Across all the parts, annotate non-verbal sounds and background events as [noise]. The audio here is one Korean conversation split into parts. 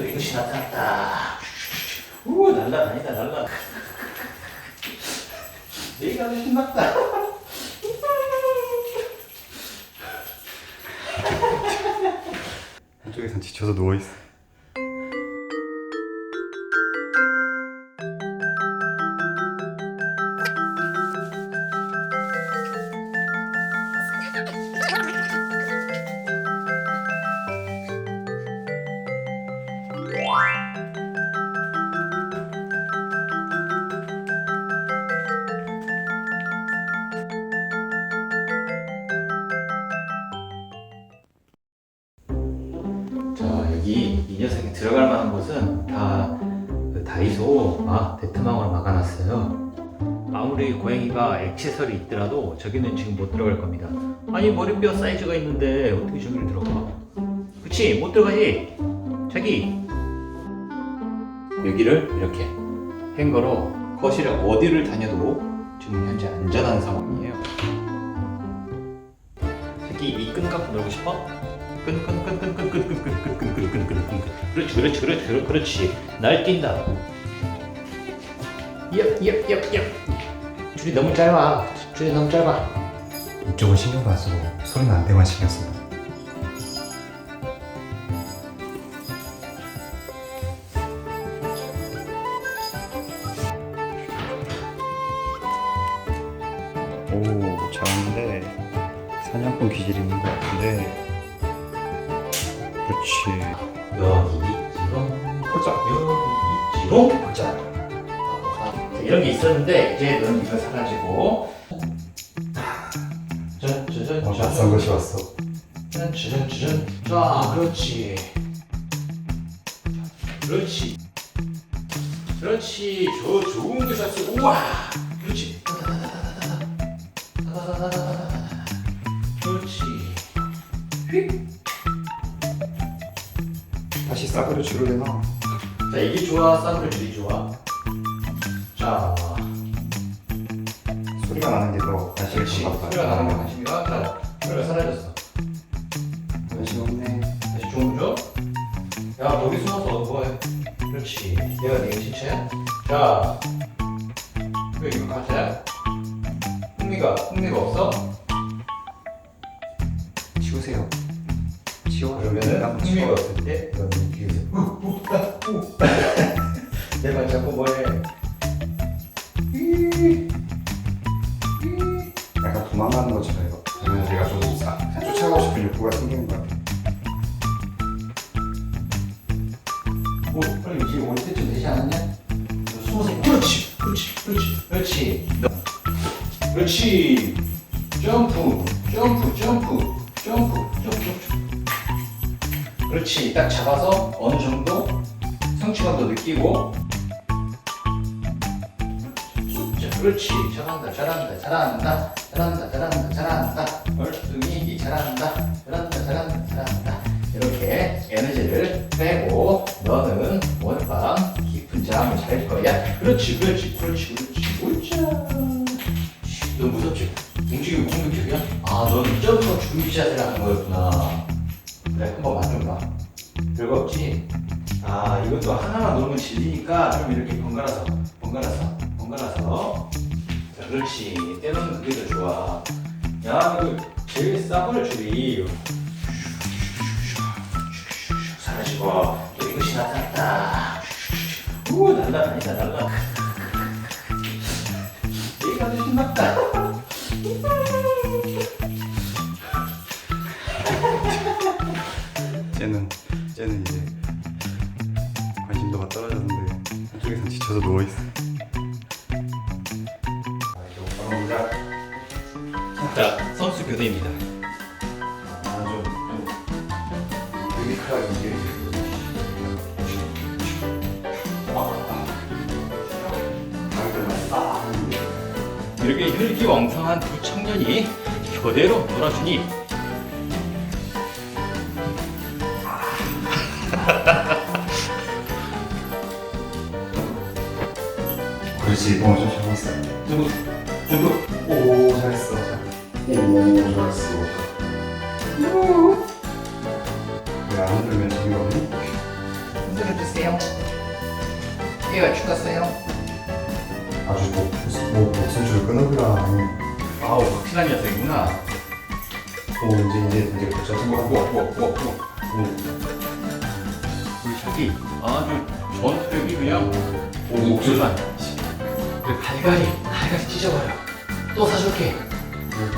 또 이것이 나타났다. 우 날라다니다 날라. 내가 아주 신났다. 한쪽에선 지쳐서 누워있어. 이 녀석이 들어갈 만한 곳은 다 그 다이소 아, 막 데트망으로 막아놨어요. 아무리 고양이가 액세서리 있더라도 저기는 지금 못 들어갈 겁니다. 아니 머리뼈 사이즈가 있는데 어떻게 저기를 들어가? 그치 못 들어가지. 자기 여기를 이렇게 행거로 거실 어디를 다녀도 지금 현재 안전한 상황이에요. 자기 이 끈 갖고 놀고 싶어? 끈끈끈끈끈끈끈끈끈끈끈끈끈끈끈끈끈 그렇지 그렇지 그렇지 그렇지 그렇지 날뛴다 얍얍얍얍 줄이 너무 짧아 줄이 너무 짧아 이쪽은 신경 안 쓰고 소리는 안 되만 신경 씁니다. 오, 작은데 사냥꾼 기질 있는 것 같은데 그렇지. 여기 입지로 홀짝. 여기 입지로 홀짝. 자, 이런 게 있었는데 이제 넌 이거 사라지고. 짠, 짜잔, 어, 낯선 것이 왔어. 짠, 짜잔, 자, 그렇지. 그렇지. 그렇지. 저 좋은 거 샀어. 우와. 그렇지. 그렇지. 휙. 다시 싸그려 줄을래나? 자 이게 좋아 싸구려 줄이 좋아 자 소리가 나는 게더 다시 그렇지 소리가 나는 게 관심이가 자 소리가 사라졌어 관심 없네. 다시 좋은 거 줘? 야 거기 숨어서 뭐해 그렇지 얘가 네 신체야 자왜 이거 가짜야? 흥미가 흥미가 없어? 치우세요. 그러면은 한번 흥미가 치워. 없을 때 너는 뒤에서 내말 [laughs] 자꾸 뭐해 약간 도망가는 것처럼 이거. 그러면 제가 좀 사- 쫓아가고 싶은 욕구가 생기는 것 같아요. 오, 빨리 이제 올 때쯤 되지 않았냐? 너 숨어서 그렇지, 그렇지, 그렇지, 그렇지. 너. 그렇지. 점프, 점프, 점프, 그렇지. 딱 잡아서 어느 정도 성취감도 느끼고. 자, 그렇지. 잘한다, 잘한다, 잘한다, 잘한다, 잘한다, 잘한다. 얼뚱이 잘한다, 잘한다, 잘한다, 잘한다. 이렇게 에너지를 빼고 너는 원방 깊은 잠을 잘 거야. 그렇지, 그렇지, 그렇지, 그렇지. 우짜. 너 무섭지? 움직이고 공격적이야? 아, 너는 점프 준비샷을 하는 거였구나. 그래, 한번 만 없지? 아, 이것도 하나만 놓으면 질리니까 좀 이렇게 번갈아서, 번갈아서, 번갈아서. 자, 그렇지. 때로는 그게 더 좋아. 야, 이거 제일 싸버려 줄이. 사라지고 또 이것이 나타났다. 우 날라다니다 날라. 아주 관심도가 떨어졌는데 한쪽에서 지쳐서 누워 있어. 아. 자 선수 교대입니다. 아좀 유니크하게 이게. 아, 이렇게 혈기왕성한 두 청년이 교대로 놀아주니 [laughs] 그렇지, 어, 좀 잘했어. 좀, 좀, 오, 잘했어. 오, 잘했어. 왜안 흔들면 재미가 없니? 흔들면 들어주세요. 얘가 죽었어요. 아주 뭐, 뭐 목숨 줄 끊어보라 아우 확실한 녀석이구나. 오 이제 이제 이제 고쳐 우와 우와 우와 우와 우와. 우리 자기 아주 전투력이 그냥 오 목줄만. 그래 갈갈이 갈갈이 찢어버려. 또 사줄게.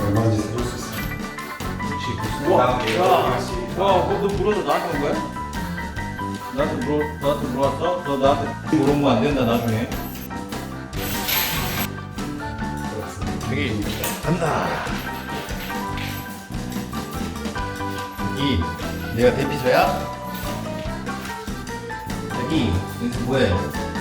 얼마인지 사줄 수 있어 그렇지. 우와. 야. 와, 그거 너 물어서 나한테 온 거야? 나한테 물어, 나한테 물어왔어? 너 나한테 물어보면 안 된다 나중에. 여기 간다. 여기 내가 대피소야? 여기 여기서 뭐해?